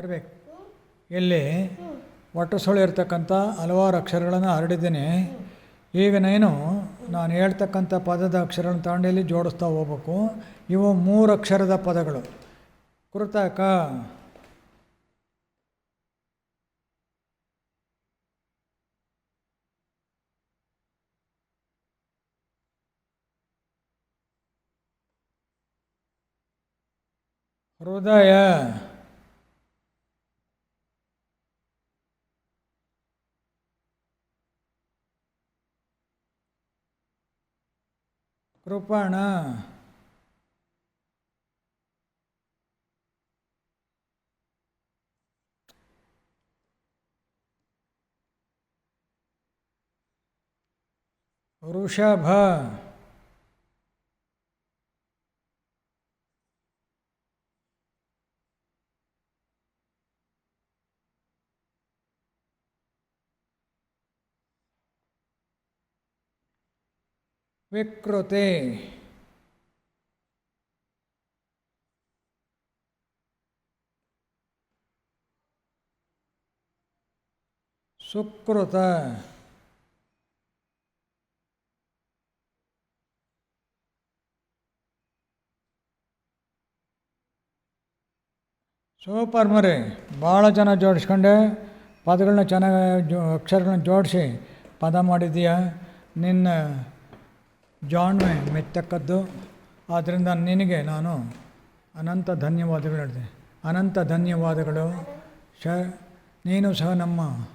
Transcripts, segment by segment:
ಇರಬೇಕು ಇಲ್ಲಿ ಒಟ್ಟು ಸುಳ್ಳು ಇರ್ತಕ್ಕಂಥ ಹಲವಾರು ಅಕ್ಷರಗಳನ್ನು ಹರಡಿದ್ದೀನಿ ಈಗ ನೀನು, ನಾನು ಹೇಳ್ತಕ್ಕಂಥ ಪದದ ಅಕ್ಷರಗಳನ್ನು ತಗೊಂಡು ಇಲ್ಲಿ ಜೋಡಿಸ್ತಾ ಹೋಗ್ಬೇಕು. ಇವು ಮೂರು ಅಕ್ಷರದ ಪದಗಳು. ಕೃತಕ, ಹೃದಯ कृपण। वृषभ। ವಿಕೃತಿ. ಸುಕೃತ. ಸೂಪರ್ ಮರಿ. ಭಾಳ ಚೆನ್ನಾಗಿ ಜೋಡಿಸ್ಕೊಂಡೆ. ಪದಗಳನ್ನ ಚೆನ್ನಾಗಿ ಜೋ ಅಕ್ಷರಗಳನ್ನ ಜೋಡಿಸಿ ಪದ ಮಾಡಿದ್ದೀಯ? ನಿನ್ನ ಜಾಣ್ಮೆ ಮೆಚ್ಚಕ್ಕದ್ದು. ಆದ್ದರಿಂದ ನಿನಗೆ ನಾನು ಅನಂತ ಧನ್ಯವಾದಗಳು ಹೇಳಿದೆ. ಅನಂತ ಧನ್ಯವಾದಗಳು. ಶ ನೀನು ಸಹ ನಮ್ಮ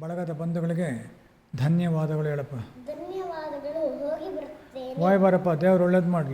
ಬಳಗದ ಬಂಧುಗಳಿಗೆ ಧನ್ಯವಾದಗಳು ಹೇಳಪ್ಪ. ಧನ್ಯವಾದಗಳು. ಹೋಗಿ ಬರಪ್ಪ ದೇವ್ರು ಒಳ್ಳೇದು ಮಾಡಲಿ.